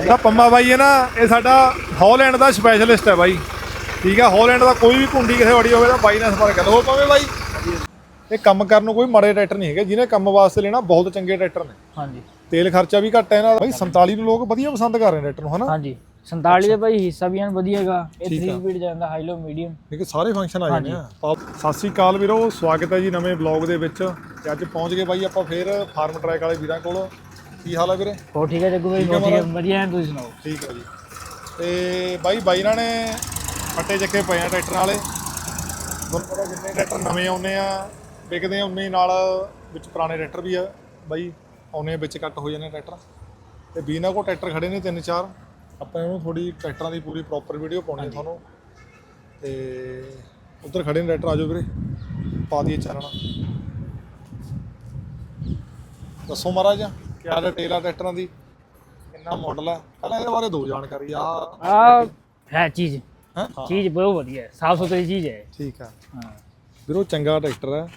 ਜਿਹੜਾ ਪੰਮਾ ਬਾਈ ਹੈ ਨਾ ਇਹ ਸਾਡਾ ਹਾਲੈਂਡ ਦਾ ਸਪੈਸ਼ਲਿਸਟ ਹੈ ਬਾਈ। ਠੀਕ ਹੈ ਹਾਲੈਂਡ ਦਾ ਕੋਈ ਵੀ ਕੁੰਡੀ ਕਿਸੇ ਵੜੀ ਹੋਵੇ ਤਾਂ ਬਾਈ ਨਾਲ ਸੰਪਰਕ ਕਰ ਲਓ ਪਵੇ ਬਾਈ ਇਹ ਕੰਮ ਕਰਨ ਨੂੰ ਕੋਈ ਮਾੜੇ ਟਰੈਕਟਰ ਨਹੀਂ ਹੈਗੇ ਜਿਹਨੇ ਕੰਮ ਵਾਸਤੇ ਲੈਣਾ ਬਹੁਤ ਚੰਗੇ ਟਰੈਕਟਰ ਨੇ। ਹਾਂਜੀ। ਤੇਲ ਖਰਚਾ ਵੀ ਘੱਟ ਹੈ ਇਹਨਾਂ ਦਾ। ਬਾਈ 47 ਨੂੰ ਲੋਕ ਵਧੀਆ ਪਸੰਦ ਕਰ ਰਹੇ ਟਰੈਕਟਰ ਨੂੰ ਹਨਾ? ਹਾਂਜੀ। 47 ਦੇ ਭਾਈ ਹਿੱਸਾ ਵੀ ਐਨ ਵਧੀਆਗਾ ਇਹ ਠੀਕ 3 ਆ। ਸਪੀਡ ਜਾਂਦਾ ਹਾਈ ਲੋ ਮੀਡੀਅਮ ਦੇਖੋ ਸਾਰੇ ਫੰਕਸ਼ਨ ਆ ਜਾਂਦੇ ਆ। ਸਤਿ ਸ੍ਰੀ ਅਕਾਲ ਵੀਰੋ ਸਵਾਗਤ ਹੈ ਜੀ ਨਵੇਂ ਬਲੌਗ ਦੇ ਵਿੱਚ। ਤੇ ਅੱਜ ਪਹੁੰਚ ਗਏ ਬਾਈ ਆਪਾਂ ਫੇਰ ਫਾਰਮ ਟਰੈਕ ਵਾਲੇ ਵੀਰਾਂ ਕੋਲ। ਕੀ ਹਾਲ ਹੈ ਵੀਰੇ? ਹੋ ਠੀਕ ਹੈ ਜੱਗੂ ਹੋ ਠੀਕ ਹੈ ਮਹਾਰਾਜ। ਵਧੀਆ ਐਨ ਤੁਸੀਂ ਸੁਣਾਓ? ਠੀਕ ਹੈ ਜੀ। ਤੇ ਬਾਈ ਬਾਈ ਇਹਨਾਂ ਨੇ ਫੱਟੇ ਚੱਕੇ ਪਏ ਆ ਟਰੈਕਟਰ ਵਾਲੇ। ਤੁਹਾਨੂੰ ਪਤਾ ਜਿੰਨੇ ਟਰੈਕਟਰ ਨਵੇਂ ਆਉਨੇ ਆ ਵਿਕਦੇ ਆ ਉਨੇ ਹੀ ਨਾਲ ਵਿੱਚ ਪੁਰਾਣੇ ਟਰੈਕਟਰ ਵੀ ਆ। ਬਾਈ ਆਉਨੇ ਵਿੱਚ ਕੱਟ ਹੋ ਜਾਂਦੇ ਟਰੈਕਟਰ। ਤੇ ਵੀ ਇਹਨਾਂ ਕੋਲ ਟਰੈਕਟਰ ਖੜੇ ਨੇ ਤਿੰਨ ਚਾਰ। ਆਪਾਂ ਇਹਨੂੰ ਥੋੜੀ ਟਰੈਕਟਰਾਂ ਦੀ ਪੂਰੀ ਪ੍ਰੋਪਰ ਵੀਡੀਓ ਪਾਉਣੀ ਤੁਹਾਨੂੰ। ਤੇ ਉੱਧਰ ਖੜੇ ਨੇ ਟਰੈਕਟਰ ਆਜੋ ਵੀਰੇ। ਪਾ ਦਈਏ ਚਾਨਣਾ। ਦੱਸੋ ਮਹਾਰਾਜ। ਕਿਆ ਡਿਟੇਲ ਆ ਟਰੈਕਟਰਾਂ ਦੀ ਕਿੰਨਾ ਮਾਡਲ ਹੈ ਪਹਿਲਾਂ ਇਹਦੇ ਬਾਰੇ ਦੋ ਜਾਣਕਾਰੀ ਆ। ਆ ਹੈ ਚੀਜ਼। ਹੈਂ? ਚੀਜ਼ ਬਹੁਤ ਵਧੀਆ ਹੈ। ਸਾਫ਼ ਸੁਥਰੀ ਚੀਜ਼ ਹੈ। ਠੀਕ ਆ। ਹਾਂ। ਵੀਰੋ ਚੰਗਾ ਟਰੈਕਟਰ ਹੈ।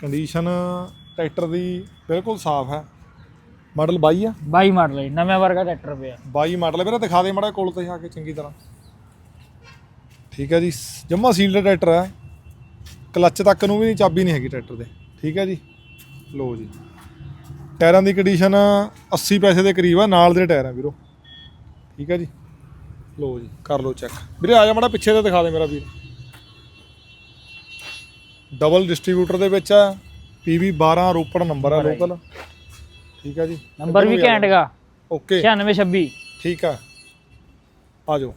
ਕੰਡੀਸ਼ਨ ਟਰੈਕਟਰ ਦੀ ਬਿਲਕੁਲ ਸਾਫ਼ ਹੈ। ਮਾਡਲ 22 ਆ? 22 ਮਾਡਲ ਹੈ ਨਵੇਂ ਵਰਗਾ ਟਰੈਕਟਰ ਪਿਆ। 22 ਮਾਡਲ ਹੈ ਵੀਰੇ ਦਿਖਾ ਦੇ ਮਾੜਾ ਕੋਲ ਤੇ ਆ ਕੇ ਚੰਗੀ ਤਰ੍ਹਾਂ। ਠੀਕ ਹੈ ਜੀ। ਜਮਾ ਸੀਲਡ ਟਰੈਕਟਰ ਹੈ। ਕਲੱਚ ਤੱਕ ਨੂੰ ਵੀ ਚਾਬੀ ਨਹੀਂ ਹੈਗੀ ਟਰੈਕਟਰ ਦੇ। ਠੀਕ ਹੈ ਜੀ। ਲੋ ਜੀ। ਟਾਇਰਾਂ ਦੀ ਕੰਡੀਸ਼ਨ 80 ਪੈਸੇ ਦੇ ਕਰੀਬ ਆ ਨਾਲ ਦੇ ਟਾਇਰ ਆ ਵੀਰੋ। ਠੀਕ ਹੈ ਜੀ? ਲੋ ਜੀ ਕਰ ਲੋ ਚੈੱਕ ਵੀਰੇ ਆ ਜਾ ਮਾੜਾ ਪਿੱਛੇ ਤੇ ਦਿਖਾ ਦੇ ਮੇਰਾ ਵੀਰ। ਡਬਲ ਡਿਸਟ੍ਰੀਬਿਊਟਰ ਦੇ ਵਿੱਚ ਆ PV 12 ਰੋਪੜ ਨੰਬਰ ਆ ਲੋਕਲ ਠੀਕ ਹੈ ਜੀ? ਨੰਬਰ ਵੀ ਘੈਂਟ ਗਾ। ਓਕੇ 9626 ਠੀਕ ਆ। ਆ ਜਾਓ।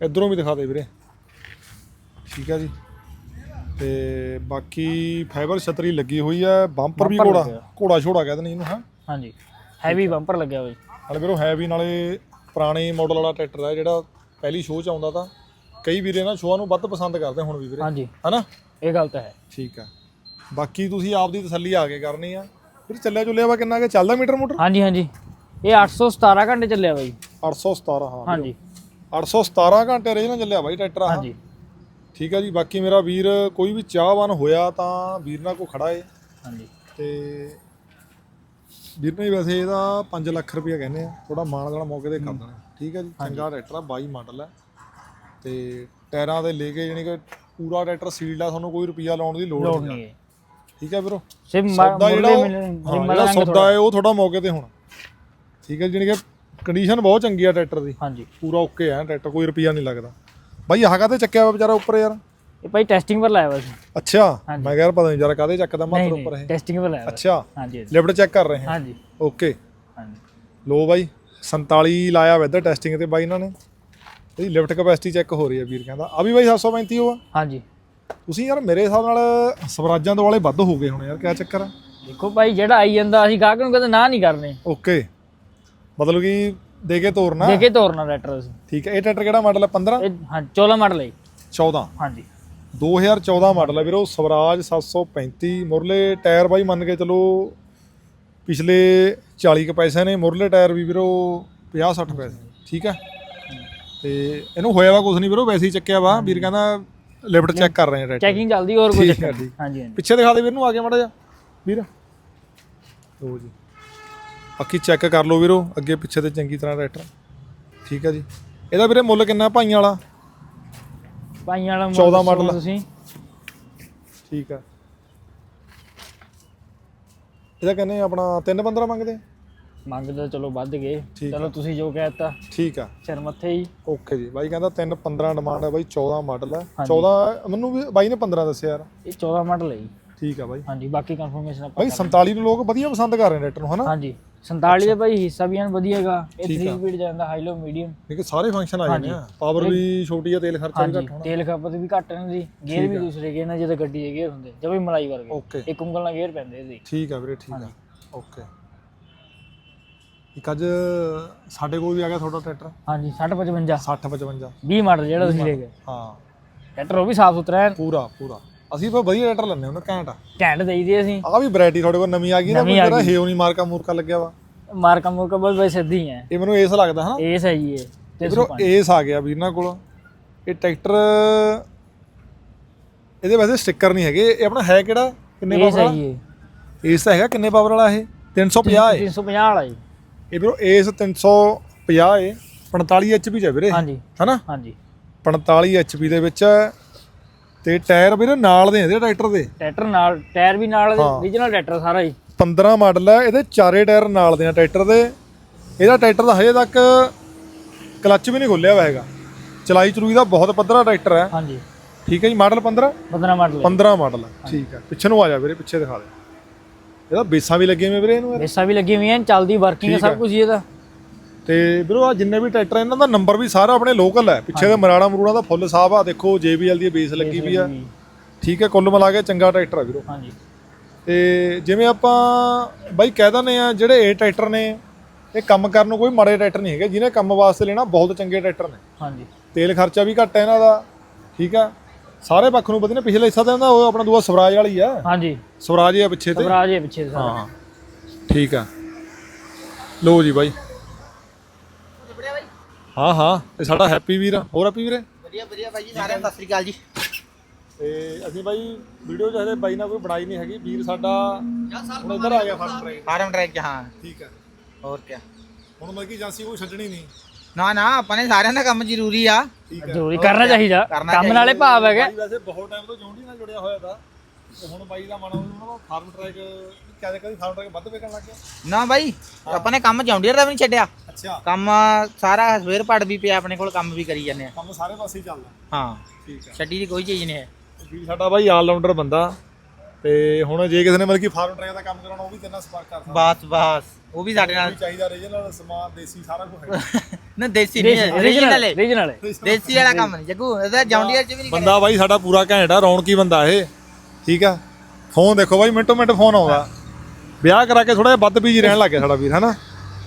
ਇਧਰੋਂ ਵੀ ਦਿਖਾ ਦੇ ਵੀਰੇ। ਠੀਕ ਆ ਜੀ? ਤੇ ਬਾਕੀ ਫਾਈਬਰ ਛਤਰੀ ਲੱਗੀ ਹੋਈ ਆ ਬੰਪਰ ਵੀ ਘੋੜਾ। ਘੋੜਾ ਛੋੜਾ ਕਹਿੰਦੇ ਨੇ ਇਹਨੂੰ ਹਾਂ? ਹਾਂਜੀ। ਹੈਵੀ ਬੰਪਰ ਲੱਗਿਆ ਹੋਇਆ ਨਾਲੇ ਵੀਰੋ ਹੈ ਵੀ ਨਾਲੇ ਪੁਰਾਣੇ ਮਾਡਲ ਵਾਲਾ ਟਰੈਕਟਰ ਹੈ ਜਿਹੜਾ ਪਹਿਲੀ ਸ਼ੋਅ ਚ ਆਉਂਦਾ ਤਾਂ ਕਈ ਵੀਰੇ ਨਾ ਸ਼ੋਆਂ ਨੂੰ ਵੱਧ ਪਸੰਦ ਕਰਦੇ ਹੁਣ ਵੀ ਵੀਰੇ। ਹਾਂਜੀ। ਹਨਾ? ਇਹ ਗੱਲ ਤਾਂ ਹੈ। ਠੀਕ ਆ। ਬਾਕੀ ਤੁਸੀਂ ਆਪਦੀ ਤਸੱਲੀ ਆ ਕੇ ਕਰਨੀ ਆ। ਫਿਰ ਚੱਲਿਆ ਚੁੱਲਿਆ ਵਾ ਕਿੰਨਾ ਕਿ? ਚੱਲਦਾ ਮੀਟਰ ਮੋਟਰ? ਹਾਂਜੀ ਹਾਂਜੀ। ਇਹ 817 ਘੰਟੇ ਚੱਲਿਆ ਬਾਈ 817 ਹਾਂ ਹਾਂਜੀ। 817 ਘੰਟੇ ਰੇਂਜ ਨਾਲ ਚੱਲਿਆ ਬਾਈ ਟਰੈਕਟਰ ਆ। ਹਾਂਜੀ। ਠੀਕ ਆ ਜੀ ਬਾਕੀ ਮੇਰਾ ਵੀਰ ਕੋਈ ਵੀ ਚਾਹਵਾਨ ਹੋਇਆ ਤਾਂ ਵੀਰ ਨਾਲ ਕੋ ਖੜਾ ਏ। ਹਾਂਜੀ। ਤੇ ਵੀਰ ਨੇ ਵੈਸੇ ਇਹਦਾ 5 ਲੱਖ ਰੁਪਇਆ ਕਹਿੰਦੇ ਆ ਥੋੜਾ ਮਾਣ ਵਾਲਾ ਮੌਕੇ ਤੇ ਕਰ ਦੇਣਾ। ਠੀਕ ਹੈ ਜੀ ਚੰਗਾ ਟਰੈਕਟਰ ਆ 22 ਮਾਡਲ ਹੈ ਤੇ ਟਾਇਰਾਂ ਦੇ ਲੈ ਕੇ ਜਾਣੀ ਕਿ ਪੂਰਾ ਟਰੈਕਟਰ ਸੀਲਡ ਆ ਤੁਹਾਨੂੰ ਕੋਈ ਰੁਪਿਆ ਲਾਉਣ ਦੀ ਲੋੜ ਨਹੀਂ ਹੈ। ਠੀਕ ਹੈ ਵੀਰੋ? ਸੌਦਾ ਜਿਹੜਾ ਜਿਹੜਾ ਸੌਦਾ ਹੈ ਉਹ ਤੁਹਾਡਾ ਮੌਕੇ ਤੇ ਹੋਣਾ। ਠੀਕ ਹੈ ਜਾਣੀ ਕਿ ਕੰਡੀਸ਼ਨ ਬਹੁਤ ਚੰਗੀ ਆ ਟਰੈਕਟਰ ਦੀ। ਹਾਂਜੀ। ਪੂਰਾ ਓਕੇ ਆ ਟਰੈਕਟਰ ਕੋਈ ਰੁਪਿਆ ਨਹੀਂ ਲੱਗਦਾ। ਬਾਈ ਆਹ ਕਾਤੇ ਚੱਕਿਆ ਵਾ ਵਿਚਾਰਾ ਉੱਪਰ ਯਾਰ? ਇਹ ਭਾਈ ਟੈਸਟਿੰਗ ਪਰ ਲਾਇਆ ਵਾ ਸੀ ਅੱਛਾ ਹਾਂਜੀ। ਮੈਂ ਕਿਹਾ ਯਾਰ ਪਤਾ ਨਹੀਂ ਜਰਾ ਕਾਦੇ ਚੱਕਦਾ ਨਹੀਂ ਮਾਤਰ ਉੱਪਰ ਨਹੀਂ ਇਹ ਟੈਸਟਿੰਗ ਪਰ ਲਾਇਆ ਅੱਛਾ ਹਾਂਜੀ ਹਾਂਜੀ। ਲਿਫਟ ਚੈੱਕ ਕਰ ਰਹੇ ਹਾਂ। ਹਾਂਜੀ। ਓਕੇ। ਹਾਂਜੀ। ਲੋ ਬਾਈ 47 ਲਾਇਆ ਵਾ ਇੱਧਰ ਟੈਸਟਿੰਗ ਤੇ ਬਾਈ ਇਹਨਾਂ ਨੇ। ਇਹਦੀ ਲਿਫਟ ਕਪੈਸਿਟੀ ਚੈੱਕ ਹੋ ਰਹੀ ਹੈ ਵੀਰ ਕਹਿੰਦਾ। ਆ ਵੀ ਬਾਈ 735 ਹੋ ਆ। ਹਾਂਜੀ। ਤੁਸੀਂ ਯਾਰ ਮੇਰੇ ਹਿਸਾਬ ਨਾਲ ਸਵਰਾਜਾਂ ਤੋਂ ਵਾਲੇ ਵੱਧ ਹੋ ਗਏ ਹੁਣ ਯਾਰ ਕਿਆ ਚੱਕਰ ਆ? ਦੇਖੋ ਭਾਈ ਜਿਹੜਾ ਆਈ ਜਾਂਦਾ ਅਸੀਂ ਗਾਹਕ ਨੂੰ ਕਦੇ ਨਾ ਨਹੀਂ ਕਰਨੇ। ਓਕੇ। ਮਤਲਬ ਕਿ ਦੇ ਕੇ ਤੋਰਨਾ? ਦੇਖੇ ਤੋਰਨਾ ਟਰੈਕਟਰ ਅਸੀਂ। ਠੀਕ ਹੈ ਇਹ ਟਰੈਕਟਰ ਕਿਹੜਾ ਮਾਡਲ ਹੈ? 15 ਇਹ ਹਾਂ 14 ਮਾਡਲ ਹੈ ਜੀ। 14 ਹਾਂਜੀ। 2014 ਮਾਡਲ ਹੈ ਵੀਰੋ ਸਵਰਾਜ 735 ਮੁਰਲੇ ਟਾਇਰ ਬਾਈ ਮੰਨ ਕੇ ਚਲੋ ਪਿਛਲੇ 40 ਕ ਪੈਸੇ ਨੇ ਮੁਰਲੇ ਟਾਇਰ ਵੀ ਵੀਰੋ 50 60 ਪੈਸੇ ਠੀਕ ਹੈ? ਤੇ ਇਹਨੂੰ ਹੋਇਆ ਵਾ ਕੁਝ ਨਹੀਂ ਵੀਰੋ ਵੈਸੇ ਹੀ ਚੱਕਿਆ ਵਾ। ਵੀਰ ਕਹਿੰਦਾ ਲਿਫਟ ਚੈੱਕ ਕਰ ਰਹੇ ਆ ਟਰੈਕਟਰ। ਚੈਕਿੰਗ ਚੱਲਦੀ ਹੋਰ ਕੋਈ ਠੀਕ ਚੱਕਰ ਨਹੀਂ। ਠੀਕ। ਹਾਂਜੀ ਹਾਂਜੀ। ਪਿੱਛੇ ਦਿਖਾ ਦੇ ਵੀਰ ਨੂੰ ਆ ਗਿਆ ਮਾੜਾ ਜਿਹਾ। ਵੀਰ। ਲੋ ਜੀ। ਬਾਕੀ ਚੈੱਕ ਕਰ ਲਓ ਵੀਰੋ ਅੱਗੇ ਪਿੱਛੇ ਤੇ ਚੰਗੀ ਤਰ੍ਹਾਂ ਟਰੈਕਟਰ ਠੀਕ ਹੈ ਜੀ। ਇਹਦਾ ਵੀਰੇ ਮੁੱਲ ਕਿੰਨਾ ਭਾਈਆਂ ਵਾਲਾ? ਭਾਈਆਂ ਵਾਲਾ 14 ਦੱਸੋ ਮਾਡਲ। ਤੁਸੀਂ। ਠੀਕ ਆ। ਇਹਦਾ ਕਹਿੰਦੇ ਆਪਣਾ 3 15 ਮੰਗਦੇ? ਮੰਗਦੇ ਚਲੋ ਵੱਧ ਗਏ। ਚਲੋ ਤੁਸੀਂ ਜੋ ਕਹਿਤਾ ਠੀਕ ਆ। ਸਿਰ ਮੱਥੇ ਹੀ। ਓਕੇ ਜੀ। ਬਾਈ ਕਹਿੰਦਾ 3 15 ਡਿਮਾਂਡ ਹੈ ਬਾਈ 14 ਮਾਡਲ ਹੈ ਹਾਂਜੀ। 14 ਮੈਨੂੰ ਵੀ ਬਾਈ ਨੇ 15 ਦੱਸਿਆ ਯਾਰ। ਇਹ 14 ਮਾਡਲ ਹੈ ਜੀ। ਠੀਕ ਆ ਬਾਈ। ਹਾਂਜੀ ਬਾਕੀ ਕਨਫਰਮੇਸ਼ਨ ਆਪਾਂ ਬਾਈ 47 ਨੂੰ ਲੋਕ ਵਧੀਆ ਪਸੰਦ ਕਰ ਰਹੇ ਨੇ ਟਰੈਕਟਰ ਨੂੰ ਹਨਾ? ਹਾਂਜੀ। 47 ਦੇ ਭਾਈ ਹਿੱਸਾ ਵੀ ਐਨ ਵਧੀਆਗਾ ਇਹ ਠੀਕ 3 ਆ। ਸਪੀਡ ਜਾਂਦਾ ਹਾਈ ਲੋ ਮੀਡੀਅਮ ਕਿਉਂਕਿ ਸਾਰੇ ਫੰਕਸ਼ਨ ਆ ਜਾਂਦੇ ਆ। ਪਾਵਰ ਵੀ ਛੋਟੀ ਆ ਤੇਲ ਖਰਚਾ ਵੀ ਘੱਟ ਹੋਣਾ। ਤੇਲ ਖਪਤ ਵੀ ਘੱਟ ਇਹਨਾਂ ਦੀ ਗੇਅਰ ਵੀ ਦੂਸਰੇ ਗੇਅਰ ਨਾਲ ਜਦੋਂ ਗੱਡੀ ਦੇ ਗੇਅਰ ਹੁੰਦੇ ਜਿਵੇਂ ਮਲਾਈ ਵਰਗੇ। ਓਕੇ ਇੱਕ ਉਂਗਲ ਨਾਲ ਗੇਅਰ ਪੈਂਦੇ ਇਹਦੇ ਠੀਕ ਆ ਵੀਰੇ ਠੀਕ ਆ। ਓਕੇ ਇੱਕ ਅੱਜ ਸਾਡੇ ਕੋਲ ਵੀ ਆ ਗਿਆ ਤੁਹਾਡਾ ਟਰੈਕਟਰ। ਹਾਂਜੀ 60 55 60 55 20 ਮਾਡਲ ਜਿਹੜਾ ਤੁਸੀਂ ਲੈ ਗਏ। ਹਾਂ। ਟਰੈਕਟਰ ਉਹ ਵੀ ਸਾਫ਼ ਸੁਥਰਾ ਹੈ ਪੂਰਾ ਪੂਰਾ। ਅਸੀਂ ਤਾਂ ਵਧੀਆ ਟਰੈਕਟਰ ਲੈਣੇ ਉਹਨੇ ਘੈਂਟ ਆ। ਘੈਂਟ ਦੇਈਦੇ ਅਸੀਂ। ਆਹ ਵੀ ਵੈਰਾਈਟੀ ਤੁਹਾਡੇ ਕੋਲ ਨਵੀਂ ਆ ਗਈ ਨਾ ਕੋਈ ਆ ਜਿਹੜਾ ਹੇਓ ਨਹੀਂ ਮਾਰਕਾ ਮੂਰਕਾ ਲੱਗਿਆ ਵਾ। ਮਾਰਕਾ ਮੁਰਕਾ ਬਹੁਤ ਬਈ ਸਿੱਧੀ ਹੈ ਇਹ ਮੈਨੂੰ ਏਸ ਲੱਗਦਾ ਹਨਾ। ਇਹ ਸਹੀ ਹੈ ਤੇ ਇਧਰੋਂ ਏਸ ਆ ਗਿਆ ਵੀਰ ਨਾਲ ਕੋਲ। ਇਹ ਟਰੈਕਟਰ ਇਹਦੇ ਵੈਸੇ ਸਟicker ਨਹੀਂ ਹੈਗੇ ਇਹ ਆਪਣਾ ਹੈ ਕਿਹੜਾ? ਕਿੰਨੇ ਇਹ ਪਾਵਰ ਵਾਲਾ? ਸਹੀ ਹੈ ਏਸ ਤਾਂ ਹੈਗਾ ਕਿੰਨੇ ਪਾਵਰ ਵਾਲਾ ਇਹ? 350 ਹੈ 350 ਵਾਲਾ ਜੀ। ਇਹ ਵੀਰੋ ਏਸ 350 ਏ। 45 ਐਚਪੀ ਚ ਹੈ ਵੀਰੇ ਹਾਂਜੀ। ਹਨਾ? ਹਾਂਜੀ। 45 ਐਚਪੀ ਦੇ ਵਿੱਚ ਹੈ ਤੇ ਟਾਇਰ ਵੀਰੇ ਨਾਲ ਦੇ ਇਹਦੇ ਟਰੈਕਟਰ ਦੇ। ਟਰੈਕਟਰ ਨਾਲ ਟਾਇਰ ਵੀ ਨਾਲ ਹਾਂ। ਓਰੀਜਨਲ ਟਰੈਕਟਰ ਸਾਰਾ ਹੀ। 15 ਮਾਡਲ ਹੈ ਇਹਦੇ ਚਾਰੇ ਟਾਇਰ ਨਾਲ ਦੇ ਆ ਟਰੈਕਟਰ ਦੇ। ਇਹਦਾ ਟਰੈਕਟਰ ਦਾ ਹਜੇ ਤੱਕ ਕਲੱਚ ਵੀ ਨਹੀਂ ਖੁੱਲਿਆ ਹੋਇਆ ਹੈਗਾ। ਚਲਾਈ ਚਲੂਈ ਦਾ ਬਹੁਤ ਪੱਧਰਾ ਟਰੈਕਟਰ ਹੈ। ਹਾਂਜੀ। ਠੀਕ ਹੈ ਜੀ ਮਾਡਲ 15 15 ਮਾਡਲ 15 ਮਾਡਲ ਠੀਕ ਹੈ। ਪਿੱਛੇ ਨੂੰ ਆ ਜਾ ਵੀਰੇ ਪਿੱਛੇ ਦਿਖਾ ਦੇ। ਇਹਦਾ ਬੇਸਾਂ ਵੀ ਲੱਗੀਆਂ ਹੋਈਆਂ ਵੀਰੇ ਇਹਨੂੰ ਬੇਸਾਂ ਵੀ ਲੱਗੀ ਹੋਈਆਂ ਚੱਲਦੀ ਵਰਕਿੰਗ। ਸਭ ਕੁਝ ਇਹਦਾ। ਤੇ ਵੀਰੋ ਆ ਜਿੰਨੇ ਵੀ ਟਰੈਕਟਰ ਆ, ਇਹਨਾਂ ਦਾ ਨੰਬਰ ਵੀ ਸਾਰਾ ਆਪਣੇ ਲੋਕਲ ਹੈ ਪਿੱਛੇ ਦੇ ਮਰਾੜਾ ਮਰੂੜਾ ਦਾ ਫੁੱਲ ਸਾਫ਼ ਆ ਦੇਖੋ JBL ਦੀ ਬੇਸ ਲੱਗੀ ਵੀ ਆ। ਠੀਕ ਹੈ ਕੁੱਲ ਮਿਲਾ ਕੇ ਚੰਗਾ ਟਰੈਕਟਰ ਆ ਵੀਰੋ। ਹਾਂਜੀ। ਤੇ ਜਿਵੇਂ ਆਪਾਂ ਬਾਈ ਕਹਿ ਦਿੰਦੇ ਆ ਜਿਹੜੇ ਇਹ ਟਰੈਕਟਰ ਨੇ ਇਹ ਕੰਮ ਕਰਨ ਨੂੰ ਕੋਈ ਮਾੜੇ ਟਰੈਕਟਰ ਨਹੀਂ ਹੈਗੇ ਜਿਹਨੇ ਕੰਮ ਵਾਸਤੇ ਲੈਣਾ ਬਹੁਤ ਚੰਗੇ ਟਰੈਕਟਰ ਨੇ। ਹਾਂਜੀ। ਤੇਲ ਖਰਚਾ ਵੀ ਘੱਟ ਹੈ ਇਹਨਾਂ ਦਾ ਠੀਕ ਆ। ਸਾਰੇ ਪੱਖ ਨੂੰ ਵਧੀਆ ਨੇ ਪਿਛਲੇ ਹਿੱਸਾ ਤਾਂ ਇਹਦਾ ਉਹ ਆਪਣਾ ਦੂਆ ਸਵਰਾਜ ਵਾਲੀ ਆ। ਹਾਂਜੀ। ਸਵਰਾਜ ਆ ਪਿੱਛੇ ਤੇ। ਸਵਰਾਜ ਹੈ ਪਿੱਛੇ ਸਾਰਾ। ਹਾਂ ਠੀਕ ਆ। ਲੋ ਜੀ ਬਾਈ। ਹਾਂ ਹਾਂ। ਇਹ ਸਾਡਾ ਹੈਪੀ ਵੀਰ ਆ। ਹੋਰ ਹੈਪੀ ਵੀਰੇ? ਵਧੀਆ ਵਧੀਆ ਬਾਈ ਜੀ ਸਾਰਿਆਂ ਨੂੰ ਸਤਿ ਸ੍ਰੀ ਅਕਾਲ ਜੀ। ਤੇ ਅਸੀਂ ਬਾਈ ਵੀਡੀਓ ਚ ਹਲੇ ਬਾਈ ਨਾਲ ਕੋਈ ਬਣਾਈ ਨਹੀਂ ਹੈਗੀ। ਵੀਰ ਸਾਡਾ ਹੁਣ ਇੱਧਰ ਆ ਗਿਆ ਫਸਟ ਟਰੈਕ ਫਾਰਮ ਟਰੈਕ ਚ ਹਾਂ। ਠੀਕ ਆ। ਹੋਰ ਕੀ ਹੁਣ ਮਤਲਬ ਕਿ ਏਜੰਸੀ ਕੋਈ ਛੱਡਣੀ ਨਹੀਂ। ਨਾ ਨਾ ਆਪਾਂ ਨੇ ਸਾਰਿਆਂ ਦਾ ਕੰਮ ਜ਼ਰੂਰੀ ਆ। ਜ਼ਰੂਰੀ ਕਰਨਾ ਚਾਹੀਦਾ। ਕੰਮ ਨਾਲੇ ਭਾਵ ਹੈਗਾ। ਵੈਸੇ ਬਹੁਤ ਟਾਈਮ ਤੋਂ ਜੌਂਡੀ ਨਾਲ ਜੁੜਿਆ ਹੋਇਆ ਦਾ ਤੇ ਹੁਣ ਬਾਈ ਦਾ ਮਨ ਉਹਨਾਂ ਦਾ ਫਾਰਮ ਟਰੈਕ ਕਹਿੰਦੇ ਕਦੀ ਫਾਰਮ ਟਰੈਕ ਵੱਧ ਵੇਚਣ ਲੱਗ ਗਿਆ? ਨਾ ਬਾਈ ਆਪਾਂ ਨੇ ਕੰਮ ਜੌਂਡੀਅਰ ਦਾ ਵੀ ਨਹੀਂ ਛੱਡਿਆ। ਅੱਛਾ। ਕੰਮ ਸਾਰਾ ਸਵੇਰ ਪੜ ਵੀ ਪਿਆ ਆਪਣੇ ਕੋਲ ਕੰਮ ਵੀ ਕਰੀ ਜਾਂਦੇ ਆ। ਕੰਮ ਸਾਰੇ ਪਾਸੇ ਹੀ ਚੱਲਦਾ। ਹਾਂ। ਠੀਕ ਆ। ਛੱਡੀ ਦੀ ਕੋਈ ਚੀਜ਼ ਨਹੀਂ ਹੈ। ਵੀਰ ਸਾਡਾ ਬਾਈ ਆਲ ਰਾਊਂਡਰ ਬੰਦਾ ਤੇ ਹੁਣ ਜੇ ਕਿਸੇ ਨੇ ਮਤਲਬ ਕਿ ਫਾਰਮ ਟਰੈਕ ਦਾ ਕੰਮ ਕਰਾਉਣਾ ਉਹ ਵੀ ਤੇਰੇ ਨਾਲ ਸੰਪਰਕ ਕਰ ਸਕਦਾ। ਬਸ ਬਸ। ਉਹ ਵੀ ਸਾਡੇ ਨਾਲ ਵੀ ਚਾਹੀਦਾ ਰੀਜਨਲ ਸਮਾਨ ਦੇਸੀ ਸਾਰਾ ਕੁਝ ਹੈ ਨਾ ਦੇਸੀ ਨਹੀਂ ਹੈ ਰੀਜਨਲ ਰੀਜਨਲ ਹੈ। ਦੇਸੀ ਵਾਲਾ ਕੰਮ ਨਹੀਂ ਜੱਗੂ ਇਹਦਾ ਜੌਂਡੀਅਰ ਚ ਵੀ ਨਹੀਂ ਬੰਦਾ ਬਾਈ ਸਾਡਾ ਪੂਰਾ ਘੈਂਟ ਆ ਰੌਣਕੀ ਬੰਦਾ ਇਹ। ਠੀਕ ਆ? ਫੋਨ ਦੇਖੋ ਬਾਈ ਮਿੰਟੋ ਮਿੰਟ ਫੋਨ ਆਉਂਦਾ। ਵਿਆਹ ਕਰਾ ਕੇ ਥੋੜਾ ਜਿਹਾ ਵੱਧ ਬੀਜੀ ਰਹਿਣ ਲੱਗ ਗਿਆ ਸਾਡਾ ਵੀਰ ਹੈਨਾ?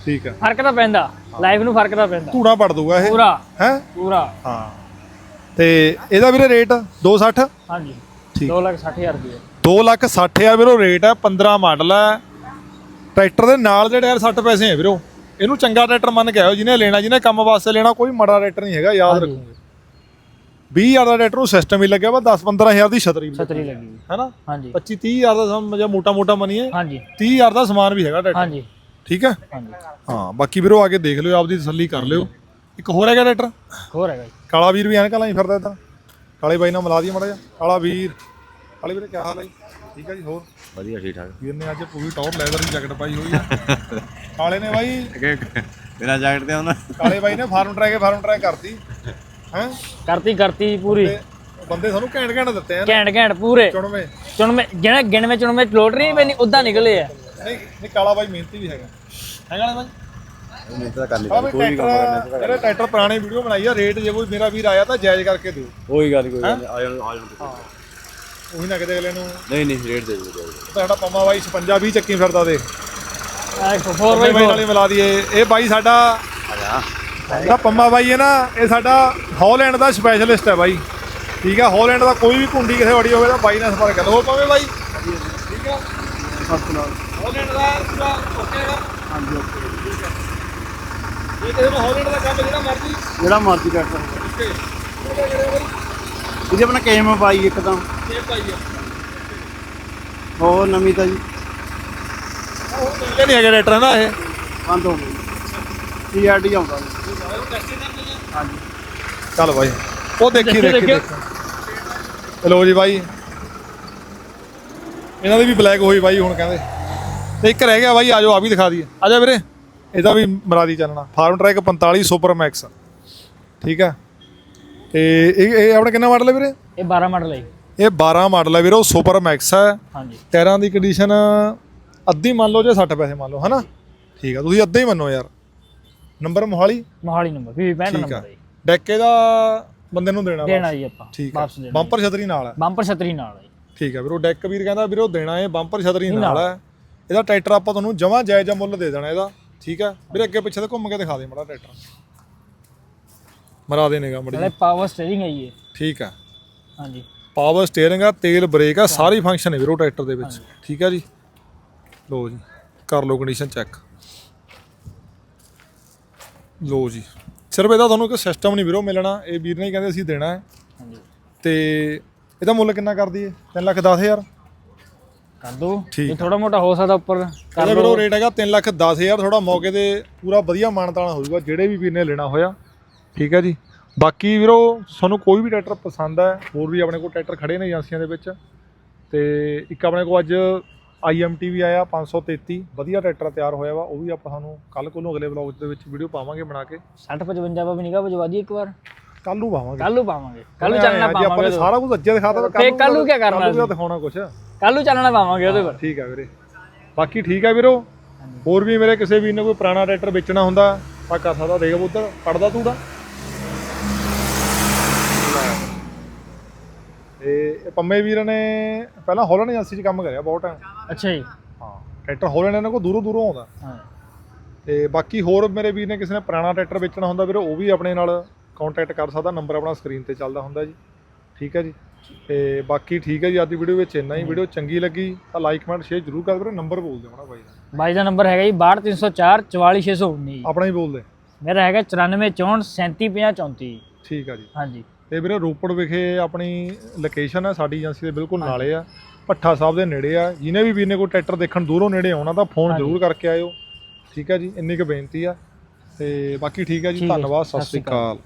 ਠੀਕ ਆ। ਫ਼ਰਕ ਤਾਂ ਪੈਂਦਾ। ਲਾਈਫ ਨੂੰ ਫ਼ਰਕ ਤਾਂ ਪੈਂਦਾ। ਧੂੜਾ ਪੜ ਦੂਗਾ ਇਹ। ਪੂਰਾ। ਹੈ? ਪੂਰਾ। ਹਾਂ। ਤੇ ਇਹਦਾ ਵੀਰੇ ਰੇਟ 260 ਹਾਂਜੀ। ਠੀਕ। 2 ਲੱਖ 60000 ਰੁਪਏ। 2 ਲੱਖ 60 ਆ ਵੀਰੋ ਰੇਟ ਹੈ 15 ਮਾਡਲ ਹੈ ਟਰੈਕਟਰ ਦੇ ਨਾਲ ਦੇ ਟਾਇਰ 60 ਪੈਸੇ ਹੈ ਵੀਰੋ। ਇਹਨੂੰ ਚੰਗਾ ਟਰੈਕਟਰ ਮੰਨ ਕੇ ਆਇਓ ਜਿਹਨੇ ਲੈਣਾ ਜਿਹਨੇ ਕੰਮ ਵਾਸਤੇ ਲੈਣਾ ਕੋਈ ਮਾੜਾ ਟਰੈਕਟਰ ਨਹੀਂ ਹੈਗਾ ਯਾਦ। ਰੱਖੋਗੇ। 20000 ਦਾ ਟਰੈਕਟਰ ਨੂੰ ਸਿਸਟਮ ਹੀ ਲੱਗਿਆ ਵਾ 10 15000 ਦੀ ਛਤਰੀ ਵੀ ਛਤਰੀ ਲੱਗੀ ਹੋਈ। ਹੈਨਾ? ਹਾਂਜੀ। 25 30000 ਦਾ ਸਮ ਜਾਂ ਮੋਟਾ ਮੋਟਾ ਮਨੀਏ ਹਾਂਜੀ। 30000 ਦਾ ਸਮਾਨ ਵੀ ਹੈਗਾ ਟਰੈਕਟਰ। ਹਾਂਜੀ। ਠੀਕ ਹੈ? ਹਾਂਜੀ। ਹਾਂ ਬਾਕੀ ਵੀਰੋ ਆ ਕੇ ਦੇਖ ਲਿਓ ਆਪਦੀ ਤਸੱਲੀ ਕਰ ਲਿਓ। ਇੱਕ ਹੋਰ ਹੈਗਾ ਟਰੈਕਟਰ? ਹੋਰ ਹੈਗਾ ਜੀ। ਕਾਲਾ ਵੀਰ ਵੀ ਐਨਕਾਂ ਲਾਈ ਫਿਰਦਾ ਇਦਾਂ ਕਾਲੇ ਬਾਈ ਨਾਲ ਮਿਲਾ ਦਈਏ ਮਾੜਾ ਜਿਹਾ। ਕਾਲਾ ਵੀਰ। ਕਾਲੇ ਵੀਰੇ ਕੀ ਹਾਲ ਹੈ ਜੀ? ਠੀਕ ਹੈ ਜੀ ਹੋਰ? ਵਧੀਆ ਠੀਕ ਠਾਕ। ਵੀਰ ਨੇ ਅੱਜ ਪੂਰੀ ਟੌਪ ਲੈਦਰ ਦੀ ਜੈਕਟ ਪਾਈ ਹੋਈ ਆ। ਕਾਲੇ ਨੇ ਬਾਈ ਬਿਨਾ ਜੈਕਟ ਤੇ ਆਉਂਦਾ ਕਾਲੇ ਬਾਈ ਨੇ ਫਾਰਮ ਟਰੈਕ ਫਾਰਮ ਟਰੈਕ ਕਰਤੀ। ਹੈ? ਕਰਤੀ ਕਰਤੀ ਪੂਰੀ। ਬੰਦੇ ਸਾਨੂੰ ਘੈਂਟ ਘੈਂਟ ਦਿੱਤੇ ਆ ਘੈਂਟ ਘੈਂਟ ਪੂਰੇ। ਚੁਣਵੇਂ। ਚੁਣਵੇਂ ਗਿਣ ਗਿਣਵੇਂ ਚੁਣਵੇਂ ਲੋਟ ਨਹੀਂ ਪੈਣੀ ਉਦਾਂ ਨਿਕਲੇ ਆ। ਨਹੀਂ ਨਹੀਂ ਕਾਲਾ ਬਾਈ ਮਿਹਨਤੀ ਵੀ ਹੈਗਾ। ਹੈਗਾ ਨਾ ਬਾਈ? ਮਿਹਨਤ ਤਾਂ ਕਰਨੀ ਬਾਈ ਕੋਈ ਵੀ ਕੰਮ ਕਰਨਾ ਟਰੈਕਟਰ ਮੇਰੇ ਟਰੈਕਟਰ ਪੁਰਾਣੇ ਵੀਡੀਓ ਬਣਾਈ ਆ ਰੇਟ ਜੇ ਕੋਈ ਮੇਰਾ ਵੀਰ ਆਇਆ ਤਾਂ ਜਾਇਜ਼ ਕਰਕੇ ਦਿਓ। ਕੋਈ ਗੱਲ ਨੀ, ਕੋਈ ਗੱਲ ਨੀ, ਆ ਜਾਣ ਆ ਜਾਣ ਉਹੀ ਨਾ ਕਿਤੇ ਅਗਲੇ ਨੂੰ ਨਹੀਂ ਨਹੀਂ ਰੇਟ ਦੇ ਦਿਓ ਉਹ ਤਾਂ ਸਾਡਾ ਪੰਮਾ ਬਾਈ 56 20 ਚੱਕੀ ਫਿਰਦਾ ਦੇ 4 ਪੰਮੇ ਬਾਈ ਨਾਲ ਹੀ ਮਿਲਾ ਦਈਏ। ਇਹ ਬਾਈ ਸਾਡਾ ਆ ਜਾ। ਜਿਹੜਾ ਪੰਮਾ ਬਾਈ ਹੈ ਨਾ ਇਹ ਸਾਡਾ ਹਾਲੈਂਡ ਦਾ ਸਪੈਸ਼ਲਿਸਟ ਹੈ ਬਾਈ। ਠੀਕ ਹੈ ਹਾਲੈਂਡ ਦਾ ਕੋਈ ਵੀ ਕੁੰਡੀ ਕਿਸੇ ਵੜੀ ਹੋਵੇ ਤਾਂ ਬਾਈ ਨਾਲ ਸੰਪਰਕ ਕਰੋ। ਪੰਮੇ ਬਾਈ। ਠੀਕ ਹੈ। ਹਾਲੈਂਡ ਦਾ ਪੂਰਾ ਓਕੇ ਹੈਗਾ ਹਾਂਜੀ ਓਕੇ ਠੀਕ ਹੈ ਇਹ ਕਿਸੇ ਨੂੰ ਹਾਲੈਂਡ ਦਾ ਕੰਮ ਜਿਹੜਾ ਮਰਜ਼ੀ। ਜਿਹੜਾ ਮਰਜ਼ੀ ਕਰ ਸਕਦਾ। ਇਹਦੇ ਆਪਣਾ ਕੇਮ ਪਾਈ ਇੱਕਦਮ ਇਹ ਪਾਈ ਹੈ ਹੋਰ ਨਵੀਂ ਤਾਂ ਜੀ। ਉਹ ਨਹੀਂ ਹੈਗੇ ਰੇਟਰ ਨਾ ਇਹ। ਬੰਦ ਹੋ ਗਈ ਸੀਆਰਡੀ ਆਉਂਦਾ ਜੀ। ਚੱਲ ਬਾਈ। ਉਹ ਦੇਖੀ ਦੇਖੀ। ਦੇਖੀ। ਜੀ ਬਾਈ। ਇਹਨਾਂ ਦੀ ਵੀ ਬਲੈਕ ਹੋਈ ਬਾਈ ਹੁਣ ਕਹਿੰਦੇ। ਤੇ ਇੱਕ ਰਹਿ ਗਿਆ ਬਾਈ ਆਜੋ ਆ ਵੀ ਦਿਖਾ ਦਈਏ। ਆਜਾ ਵੀਰੇ। ਇਹਦਾ ਵੀ ਮਰਾਦੀ ਚੱਲਣਾ। ਫਾਰਮ ਟਰੈਕ 45 ਸੁਪਰ ਮੈਕਸ ਠੀਕ ਆ ਤੇ ਇਹ ਇਹ ਆਪਣਾ ਕਿੰਨਾ ਮਾਡਲ ਹੈ ਵੀਰੇ? ਇਹ 12 ਮਾਡਲ ਹੈ ਜੀ। ਇਹ 12 ਮਾਡਲ ਹੈ ਵੀਰੇ ਉਹ ਸੁਪਰ ਮੈਕਸ ਹੈ। ਹਾਂਜੀ। ਟਾਇਰਾਂ ਦੀ ਕੰਡੀਸ਼ਨ ਅੱਧੀ ਮੰਨ ਲਓ ਜਾਂ 60 ਪੈਸੇ ਮੰਨ ਲਓ ਹਨਾ? ਠੀਕ ਆ ਤੁਸੀਂ ਅੱਧਾ ਹੀ ਮੰਨੋ ਯਾਰ। ਨੰਬਰ ਮੋਹਾਲੀ? ਮੋਹਾਲੀ ਨੰਬਰ ਵੀ 65 ਠੀਕ ਆ। ਨੰਬਰ ਹੈ ਜੀ। ਡੈਕ ਇਹਦਾ ਬੰਦੇ ਨੂੰ ਦੇਣਾ ਦੇਣਾ ਜੀ ਆਪਾਂ ਠੀਕ ਆ। ਵਾਪਸ ਦੇਣਾ ਬੰਪਰ ਛਤਰੀ ਨਾਲ ਹੈ ਬੰਪਰ ਛਤਰੀ ਨਾਲ ਹੈ ਜੀ। ਠੀਕ ਹੈ ਵੀਰੋ ਡੈਕ ਵੀਰ ਕਹਿੰਦਾ ਵੀਰੋ ਦੇਣਾ ਹੈ ਬੰਪਰ ਛਤਰੀ ਨਾਲ ਹੈ ਇਹਦਾ ਟਰੈਕਟਰ ਆਪਾਂ ਤੁਹਾਨੂੰ ਜਮਾ ਜਾਇਜ਼ਾ ਮੁੱਲ ਦੇ ਦੇਣਾ ਇਹਦਾ। ਠੀਕ ਹੈ ਵੀਰੇ ਅੱਗੇ ਪਿੱਛੇ ਤੇ ਘੁੰਮ ਕੇ ਦਿਖਾ ਦੇ ਮੜਾ ਟਰੈਕਟਰ। ਮਰਾ ਦੇ ਨੇਗਾ ਮੜੀ ਨਾਲੇ ਪਾਵਰ ਸਟੀਅਰਿੰਗ ਹੈ ਜੀ ਇਹ। ਠੀਕ ਹੈ ਹਾਂਜੀ। ਪਾਵਰ ਸਟੀਅਰਿੰਗ ਆ ਤੇਲ ਬ੍ਰੇਕ ਆ ਸਾਰੀ ਫੰਕਸ਼ਨ ਹੈ ਵੀਰੋ ਟਰੈਕਟਰ ਦੇ ਵਿੱਚ। ਠੀਕ ਹੈ ਜੀ। ਲੋ ਜੀ ਕਰ ਲਓ ਕੰਡੀਸ਼ਨ ਚੈੱਕ ਲੋ ਜੀ। ਸਿਰਫ ਇਹਦਾ ਤੁਹਾਨੂੰ ਇੱਕ ਸਿਸਟਮ ਨਹੀਂ ਵੀਰੋ ਮਿਲਣਾ। ਇਹ ਵੀਰ ਨੇ ਕਹਿੰਦੇ ਅਸੀਂ ਦੇਣਾ ਹੈ। ਹਾਂਜੀ। ਤੇ ਇਹਦਾ ਮੁੱਲ ਕਿੰਨਾ ਕਰਦੀ ਏ 3 ਲੱਖ 10000 ਕਰ ਦੋ। ਠੀਕ। ਜੇ ਥੋੜਾ ਮੋਟਾ ਹੋ ਸਕਦਾ ਉੱਪਰ ਕਰ ਇਹਦਾ ਲਓ। ਵੀਰੋ ਰੇਟ ਹੈਗਾ 3 ਲੱਖ 10 ਹਜ਼ਾਰ। ਥੋੜਾ ਮੌਕੇ ਤੇ ਪੂਰਾ ਵਧੀਆ ਮਾਨਤਾਨਾ ਹੋ ਜਾਊਗਾ ਜਿਹੜੇ ਵੀ ਵੀਰ ਨੇ ਲੈਣਾ ਹੋਇਆ। ਠੀਕ ਹੈ ਜੀ। ਬਾਕੀ ਵੀਰੋ ਤੁਹਾਨੂੰ ਕੋਈ ਵੀ ਟਰੈਕਟਰ ਪਸੰਦ ਹੈ ਹੋਰ ਵੀ ਆਪਣੇ ਕੋਲ ਟਰੈਕਟਰ ਖੜੇ ਨੇ ਏਜੰਸੀਆਂ ਦੇ ਵਿੱਚ। ਤੇ ਇੱਕ ਆਪਣੇ ਕੋਲ ਅੱਜ IMT ਵੀ ਆਇਆ 533 ਵਧੀਆ ਟਰੈਕਟਰ ਤਿਆਰ ਹੋਇਆ ਵਾ ਉਹ ਵੀ ਆਪਾਂ ਤੁਹਾਨੂੰ ਕੱਲ ਕੋਲੋਂ ਅਗਲੇ ਵਲੌਗ ਦੇ ਵਿੱਚ ਵੀਡੀਓ ਪਾਵਾਂਗੇ ਬਣਾ ਕੇ। 60 55 ਪਾ ਵੀ ਨਿਕਾ ਵਜਵਾ ਦੀ ਇੱਕ ਵਾਰ। ਕੱਲ ਨੂੰ ਪਾਵਾਂਗੇ। ਕੱਲ ਨੂੰ ਪਾਵਾਂਗੇ। ਕੱਲ ਨੂੰ ਆ ਚੱਲਣਾ ਜੀ, ਆਪਾਂ ਨੇ ਪਾਵਾਂਗੇ ਸਾਰਾ ਕੁਝ ਅੱਜੇ ਦਿਖਾਤਾ ਤੇ ਕੱਲ੍ਹ ਨੂੰ ਕਿਆ ਕਰਨਾ ਕੱਲ ਅਸੀਂ? ਦਿਖਾਉਣਾ ਕੁਝ ਕੱਲ ਨੂੰ ਚੱਲਣਾ ਪਾਵਾਂਗੇ ਉਹਦੇ ਪਰ ਠੀਕ ਹੈ ਵੀਰੇ। ਬਾਕੀ ਠੀਕ ਹੈ ਵੀਰੋ। ਹੋਰ ਵੀ ਮੇਰੇ ਕਿਸੇ ਵੀਰ ਨੇ ਕੋਈ ਪੁਰਾਣਾ ਟਰੈਕਟਰ ਵੇਚਣਾ ਹੁੰਦਾ ਤਾਂ ਕਰ ਸਕਦਾ ਦੇਖ ਉਧਰ ਪੜਦਾ ਤੂੰ ਦਾ ਤੇ ਇਹ ਪੰਮੇ ਵੀਰ ਨੇ ਪਹਿਲਾਂ ਹੋਲੈਂਡ ਏਜੰਸੀ 'ਚ ਕੰਮ ਕਰਿਆ ਬਹੁਤ ਟਾਈਮ ਅੱਛਾ ਜੀ। ਹਾਂ ਟਰੈਕਟਰ ਹੋਲੈਂਡ ਇਹਨਾਂ ਕੋਲ ਦੂਰੋਂ ਦੂਰੋਂ ਆਉਂਦਾ। ਹਾਂ। ਤੇ ਬਾਕੀ ਹੋਰ ਮੇਰੇ ਵੀਰ ਨੇ ਕਿਸੇ ਨੇ ਪੁਰਾਣਾ ਟਰੈਕਟਰ ਵੇਚਣਾ ਹੁੰਦਾ ਵੀਰੇ ਉਹ ਵੀ ਆਪਣੇ ਨਾਲ ਕੰਟੈਕਟ ਕਰ ਸਕਦਾ ਨੰਬਰ ਆਪਣਾ ਸਕਰੀਨ ਤੇ ਚੱਲਦਾ ਹੁੰਦਾ ਜੀ। ਠੀਕ ਹੈ ਜੀ। ਤੇ ਬਾਕੀ ਠੀਕ ਹੈ ਜੀ ਅੱਜ ਦੀ ਵੀਡੀਓ ਵਿੱਚ ਇੰਨਾ ਹੀ। ਵੀਡੀਓ ਚੰਗੀ ਲੱਗੀ ਤਾਂ ਲਾਈਕ ਕਮੈਂਟ ਸ਼ੇਅਰ ਜ਼ਰੂਰ ਕਰ ਵੀਰੇ ਨੰਬਰ ਬੋਲ ਦਿਓ ਬਾਈ ਦਾ। ਬਾਈ ਦਾ ਨੰਬਰ ਹੈਗਾ ਜੀ 62304 44619 ਆਪਣਾ ਹੀ ਬੋਲ ਦੇ। ਮੇਰਾ ਹੈਗਾ 9464 ਠੀਕ ਆ ਜੀ। ਹਾਂਜੀ। ਤੇ ਵੀਰੇ ਰੋਪੜ ਵਿਖੇ ਆਪਣੀ ਲੋਕੇਸ਼ਨ ਹੈ ਸਾਡੀ ਏਜੰਸੀ ਦੇ ਬਿਲਕੁਲ ਨਾਲੇ ਆ। ਭੱਠਾ ਸਾਹਿਬ ਦੇ ਨੇੜੇ ਆ। ਜਿਹਨੇ ਵੀ ਵੀਰ ਨੇ ਕੋਈ ਟਰੈਕਟਰ ਦੇਖਣ ਦੂਰੋਂ ਨੇੜੇ ਆਉਣਾ ਤਾਂ ਫੋਨ ਜ਼ਰੂਰ ਕਰਕੇ ਆਇਓ। ਠੀਕ ਹੈ ਜੀ ਇੰਨੀ ਕੁ ਬੇਨਤੀ ਆ। ਤੇ ਬਾਕੀ ਠੀਕ ਹੈ ਜੀ ਧੰਨਵਾਦ ਸਤਿ ਸ਼੍ਰੀ ਅਕਾਲ।